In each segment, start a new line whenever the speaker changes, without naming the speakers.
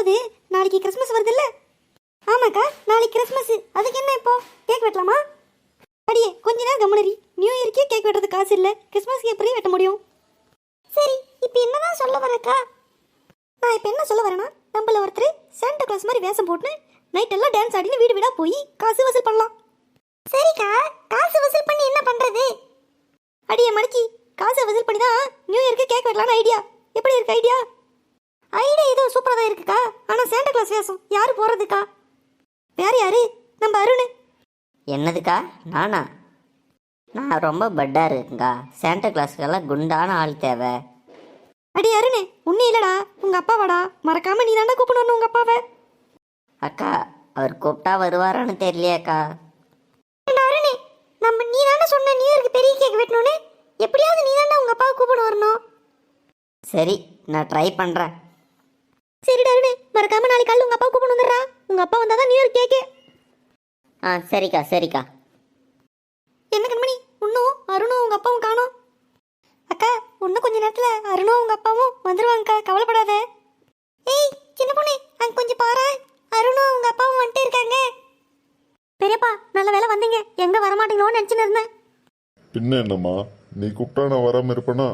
அதாவது நாளைக்கு கிறிஸ்மஸ் வருது இல்ல ஆமாக்கா நாளைக்கு கிறிஸ்மஸ் அதுக்கு என்ன இப்போ? கேக் வெட்டலாமா? அடியே கொஞ்ச நேரம் கம்மனரி நியூ இயர்க்கே கேக் வெட்டுறது காசு இல்லை. கிறிஸ்மஸ்க்கு எப்படி வெட்ட முடியும்? சரி இப்போ என்னதான் சொல்ல வரக்கா? நான் இப்போ என்ன சொல்ல வரேன்னா நம்மள ஒருத்தர் சாண்டா கிளாஸ் மாதிரி வேஷம் போட்டு நைட் எல்லாம் டான்ஸ் ஆடினு வீடு வீடா போய் காசு வசூல் பண்ணலாம். சரிக்கா காசு வசூல் பண்ணி என்ன பண்றது? அடியே மடிச்சி காசை வசூல் பண்ணி தான் நியூ இயர்க்கு கேக் வெட்டலாம்னு ஐடியா எப்படி இருக்கு ஐடியா ஐடியா ஏதோ சூப்பராக தான் இருக்குக்கா. ஆனால் சாண்டா கிளாஸ் வேஷம் யார் போகிறதுக்கா வேற யாரு? நம்ம அருண்.
என்னதுக்கா? நானா? நான் ரொம்ப பட்டா இருக்குங்கா சாண்டா கிளாஸுக்கெல்லாம் குண்டான ஆள் தேவை.
அடி அருண் உன்னே இல்லடா. உங்க அப்பாவாடா. மறக்காம நீ தாண்டா கூப்பிடணும் உங்க அப்பாவை.
அக்கா அவர் கூப்பிட்டா வருவாரான்னு தெரியலையாக்கா.
அருணே நம்ம நீ தானே சொன்ன நியூ இயர்க்கு பெரிய கேக் வெட்டணும்னு. எப்படியாவது நீ தாண்டா உங்க அப்பாவை கூப்பிட வரணும்.
சரி நான் ட்ரை பண்ணுறேன்
சரிடா அருண் மறக்காம நாளைக்கு காலையில உங்க அப்பா கூப்பிட வந்துடுறா. உங்க அப்பா வந்தாதான் நியூ இயர் கேக்கு
ஆ சரிக்கா சரிக்கா.
என்ன கண்மணி இன்னும் அருணும் உங்க அப்பாவும் காணோம். அக்கா இன்னும் கொஞ்ச நேரத்துல அருணும் உங்க அப்பாவும் வந்துருவாங்கக்கா கவலைப்படாத. ஏய் சின்ன பொண்ணு அங்க கொஞ்சம் பாரு. அருணும் உங்க அப்பாவும் வந்துட்டே இருக்காங்க. பெரியப்பா நல்ல வேலை வந்தீங்க. எங்க வரமாட்டீங்களோன்னு நினைச்சுன்னு இருந்தேன்.
பின்ன என்னம்மா நீ கூப்பிட்டா நான் வராமல் இருப்பேனா?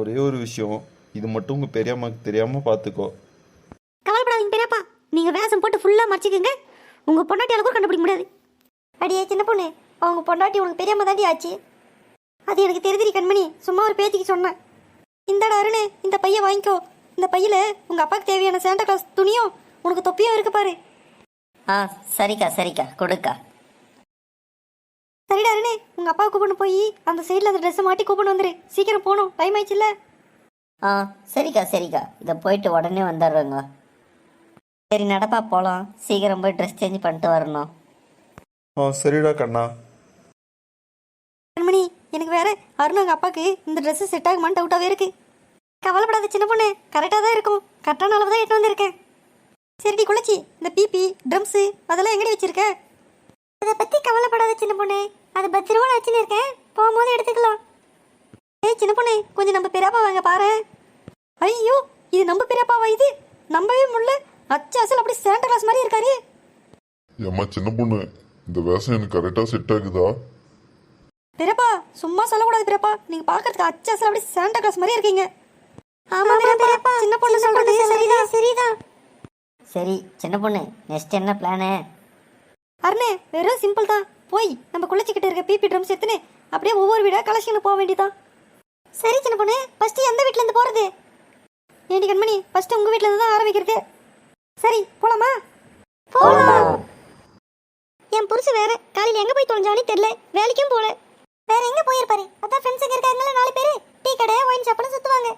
ஒரே ஒரு விஷயம் இது மட்டும் உங்கள் பெரியம்மாக்கு தெரியாமல் பார்த்துக்கோ
கவலைப்படாதீங்க பெரியப்பா. நீங்க வேஷம் போட்டு ஃபுல்லா மறைச்சிக்கங்க. உங்க பொண்டாட்டியால கூட கண்டுபிடிக்க முடியாது. அடியே சின்ன பொண்ணு. அவங்க பொண்டாட்டி உனக்கு பெரியம்மா தாண்டி ஆச்சு. அது எனக்கு தெரியுதுடி கண்மணி. சும்மா ஒரு பேத்திக்கு சொன்னேன். இந்தாடா அருணு இந்த பைய வாங்கிக்கோ. இந்த பையில உங்க அப்பாவுக்கு தேவையான சாண்டா கிளாஸ் துணியும் உனக்கு தொப்பியும் இருக்கு பாரு.
ஆ சரிக்கா சரிக்கா. கொடுக்கா.
சரிடா அருணு உங்க அப்பா கூப்பிட்டு போய் அந்த சைடில் அந்த ட்ரெஸ்ஸை மாட்டி கூப்பிட்டு வந்துரு. சீக்கிரம் போகணும். டைம் ஆயிடுச்சுல்ல?
ஆ சரிக்கா சரிக்கா. இதை போயிட்டு உடனே வந்துடுறேங்க. சரி நடப்பா போகலாம் சீக்கிரம் போய் ட்ரெஸ் சேஞ்ச் பண்ணிட்டு வரணும்.
ஆ சரிடா கண்ணா.
கண்மணி எனக்கு வேற அருண் உங்க அப்பாவுக்கு இந்த Dress செட் ஆகுமான்னு டவுட்டாகவே இருக்கு. கவலைப்படாத சின்ன பொண்ணு. கரெக்டாக தான் இருக்கும். கரெக்டான அளவு தான் எட்டு வந்திருக்கேன். சரிடி குளச்சி. இந்த பிபி ட்ரம்ஸு அதெல்லாம் எங்கடி வச்சிருக்க? அதை பற்றி கவலைப்படாத சின்ன பொண்ணு. அது பத்திரமா வச்சுன்னு இருக்கேன். போகும்போது எடுத்துக்கலாம். சின்ன பொண்ணு கொஞ்சம் நம்ம பெரியப்பா வாங்க பாரு. ஐயோ இது நம்ம பெரியப்பாவா இது? நம்பவே முடியல. அச்சு அசல் அப்படி சேண்டா கிளாஸ் மாதிரி இருக்காரு.
ஏம்மா சின்ன பொண்ணு இந்த வேஷம் எனக்கு கரெக்டாக செட் ஆகுதா?
பெரியப்பா சும்மா சொல்லக்கூடாது பெரியப்பா நீங்க பாக்குறதுக்கு அச்சு அசல் அப்படி சாண்டா கிளாஸ் மாதிரி இருக்கீங்க. ஆமா பெரியப்பா சின்ன பொண்ணு சொல்றது சரிதான். சரிதான்.
சரி சின்ன பொண்ணு நெக்ஸ்ட் என்ன பிளானு
அருணே வெறும் சிம்பிள் தான். போய் நம்ம குளிச்சுக்கிட்டு இருக்க பிபி ட்ரம்ஸ் எடுத்துன்னு அப்படியே ஒவ்வொரு வீடா கலெக்ஷன் போக வேண்டியதான் சரி சின்ன பொண்ணு ஃபர்ஸ்ட் எந்த வீட்ல இருந்து போறது? ஏண்டி கண்மணி ஃபர்ஸ்ட் உங்க வீட்ல இருந்து தான் ஆரம்பிக்கிறது சரி போலாமா? போலாம். என் புருஷன் வேற காலையில எங்க போய் தொலைஞ்சானே தெரியல. வேலைக்கும் போல. வேற எங்க போயிருப்பாரு? அதான் ஃப்ரெண்ட்ஸ் எங்க இருக்காங்கல்ல நாலு பேரு. டீ கடை ஒயின் ஷாப்னு சுத்துவாங்க.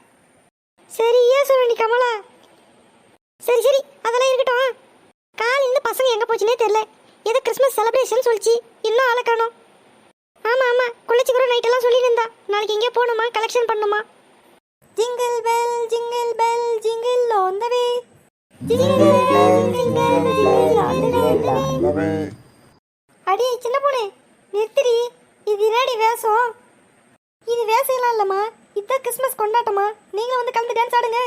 சரியா சொல்லி கமலா. சரி சரி அதெல்லாம் இருக்கட்டும். காலையில பசங்க எங்க போச்சுனே தெரியல. ஏதோ கிறிஸ்மஸ் செலிப்ரேஷன் சொல்லிச்சு. இன்னும் ஆளை காணோம். ஆமா ஆமா. குளிச்சு கூட நைட் எல்லாம் சொல்லி இருந்தா நாளைக்கு எங்கே போகணுமா? கலெக்ஷன் பண்ணுமா? Jingle bell jingle bell jingle on the way அடி சின்ன பொண்ணு நிறுத்திரி இது என்னடி வேஷம்? இது வேஷம் எல்லாம் இல்லம்மா. இதுதான் கிறிஸ்மஸ் கொண்டாட்டமா? நீங்களும் வந்து கலந்து டான்ஸ் ஆடுங்க.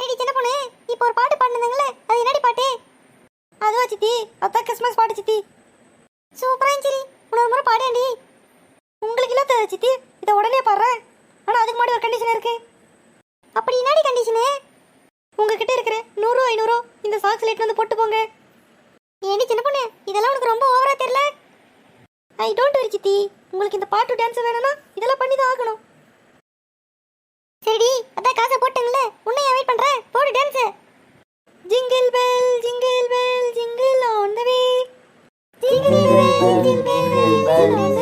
ஏடி சின்ன பொண்ணு இப்போ ஒரு பாட்டு பாடுனீங்களே அது என்னடி பாட்டு? அதுவா சித்தி அதான் கிறிஸ்மஸ் பாட்டு சித்தி. சூப்பரா இருந்துச்சு இன்னொரு முறை பாடேண்டி உங்களுக்கு இல்ல சித்தி? இதை உடனே பாடுறேன். ஆனால் அதுக்கு முன்னாடி ஒரு கண்டிஷன் இருக்கு. அப்படி என்னடி கண்டிஷனு உங்ககிட்ட இருக்கிற நூறு ஐநூறு இந்த சாக்ஸ் லைட் வந்து போட்டு போங்க. ஏண்டி சின்ன பொண்ணு இதெல்லாம் உனக்கு ரொம்ப ஓவரா தெரியல? ஐ டோன்ட் வரி சித்தி. உங்களுக்கு இந்த பாட்டு டான்ஸ் வேணும்னா இதெல்லாம் பண்ணி தான் ஆகணும். சரிடி அதான் காசை போட்டுங்களே. உன்னை ஏன் வெயிட் பண்ணுறேன் போடு dance jingle bell jingle bell jingle on the way jingle bell jingle bell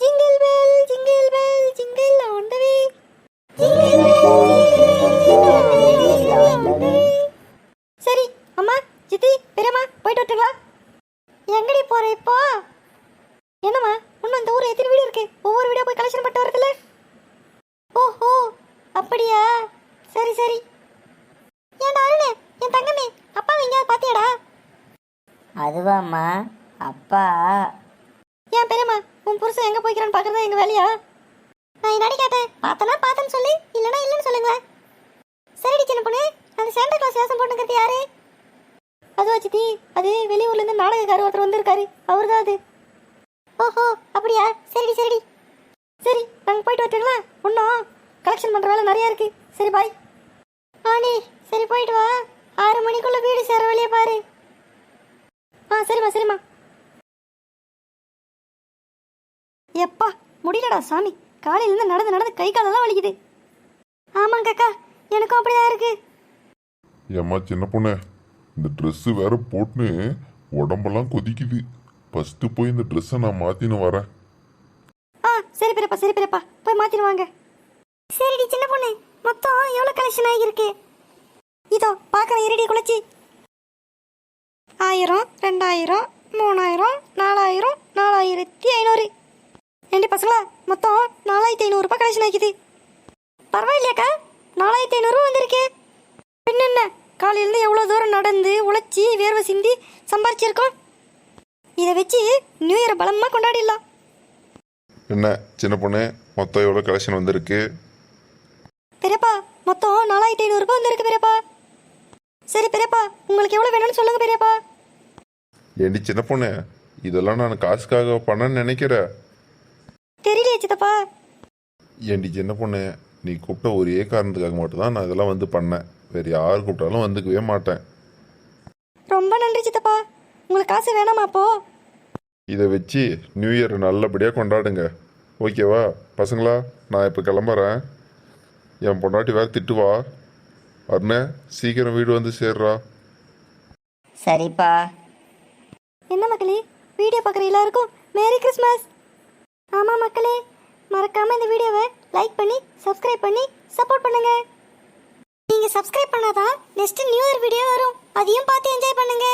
jingle bell jingle bell jingle on சரி அம்மா சித்தி பெரியம்மா போயிட்டு வரட்டுங்களா? எங்கடி போற இப்போ? என்னம்மா இன்னும் இந்த ஊர் எத்தனை வீடு இருக்கு? ஒவ்வொரு வீடா போய் கலெக்ஷன் பண்ணிட்டு வரதுல ஓஹோ அப்படியா? சரி சரி. ஏன்டா அருணே என் தங்கமே அப்பா எங்கேயாவது பாத்தியாடா
அதுவாம்மா அப்பா.
ஏன் பெரியம்மா உன் புருஷன் எங்க போய்க்கிறான்னு பாக்குறதா எங்க வேலையா? நான் இதாடி கேட்டேன். பார்த்தனா பார்த்தேன்னு சொல்லி இல்லனா இல்லன்னு சொல்லுங்களேன். சரிடி சின்ன பொண்ணு அந்த சாண்டா கிளாஸ் வேஷம் போட்டுங்கிறது யாரு? அதுவா சித்தி அது வெளியூர்ல இருந்து நாடகக்காரர் ஒருத்தர் வந்திருக்காரு. அவர் தான் அது. ஓஹோ அப்படியா? சரிடி சரிடி. சரி நாங்கள் போயிட்டு வரட்டுங்களா? இன்னும் கலெக்ஷன் பண்ணுற வேலை நிறையா இருக்கு. சரி பாய் ஆனி சரி போயிட்டு வா. ஆறு மணிக்குள்ளே வீடு சேர வழியே பாரு. ஆ சரிம்மா சரிம்மா. எப்பா முடியலடா சாமி. காலையிலேருந்து நடந்து நடந்து கை காலெல்லாம் வலிக்குது. ஆமாங்க அக்கா எனக்கும் அப்படிதான் இருக்கு.
ஏம்மா சின்ன பொண்ணு இந்த ட்ரெஸ்ஸு வேற போட்டுன்னு உடம்பெல்லாம் கொதிக்குது. ஃபஸ்ட்டு போய் இந்த ட்ரெஸ்ஸை நான் மாற்றின்னு வரேன்.
ஆ சரி பெரியப்பா சரி பெரியப்பா. போய் மாத்தின்னு வாங்க. சரிடி சின்ன பொண்ணு. மொத்தம் எவ்வளோ கலெக்ஷன் ஆகியிருக்கு? இதோ பார்க்குற இருடி குளிச்சி ஆயிரம் ரெண்டாயிரம் மூணாயிரம் நாலாயிரம் நாலாயிரத்தி ஐநூறு. ஏண்டி பசங்களா மொத்தம் நாலாயிரத்தி ஐநூறுரூபா கலெக்ஷன் ஆகிக்குது. பரவாயில்லையாக்கா? நாலாயிரத்தி ஐநூறுரூவா வந்திருக்கு. பின்ன என்ன காலையிலேருந்து எவ்வளோ தூரம் நடந்து உழைச்சி வேர்வை சிந்தி சம்பாரிச்சிருக்கோம்? இதை வச்சு நியூ இயரை பலமாக கொண்டாடிடலாம்.
என்ன சின்ன பொண்ணு மொத்தம் எவ்வளோ கலெக்ஷன் வந்திருக்கு?
பெரியப்பா மொத்தம் நாலாயிரத்தி ஐநூறுரூபா வந்திருக்கு பெரியப்பா. சரி பெரியப்பா உங்களுக்கு எவ்வளோ வேணும்னு சொல்லுங்க பெரியப்பா.
ஏண்டி சின்ன பொண்ணு இதெல்லாம் நான் காசுக்காக பண்ணேன்னு நினைக்கிறேன்
தெரியலையே சித்தப்பா.
ஏண்டி சின்ன பொண்ணு நீ கூப்பிட்ட ஒரே காரணத்துக்காக மட்டும்தான் நான் இதெல்லாம் வந்து பண்ணேன். வேறு யார் கூப்பிட்டாலும் வந்துக்கவே மாட்டேன்.
ரொம்ப நன்றி சித்தப்பா. உங்களுக்கு காசு வேணாமா அப்போ?
இதை வச்சு நியூ இயர் நல்லபடியாக கொண்டாடுங்க. ஓகேவா பசங்களா நான் இப்போ கிளம்புறேன். என் பொண்டாட்டி வேறு திட்டுவா. அருணே சீக்கிரம் வீடு வந்து சேர்றா.
சரிப்பா.
என்ன மக்களே வீடியோ பார்க்குற எல்லாருக்கும் மேரி கிறிஸ்மஸ் ஆமாம் மக்களே மறக்காமல் இந்த வீடியோவை லைக் பண்ணி சப்ஸ்கிரைப் பண்ணி சப்போர்ட் பண்ணுங்க. நீங்கள் சப்ஸ்கிரைப் பண்ணாதான் நெக்ஸ்ட் நியூ இயர் வீடியோ வரும். அதையும் பார்த்து என்ஜாய் பண்ணுங்க.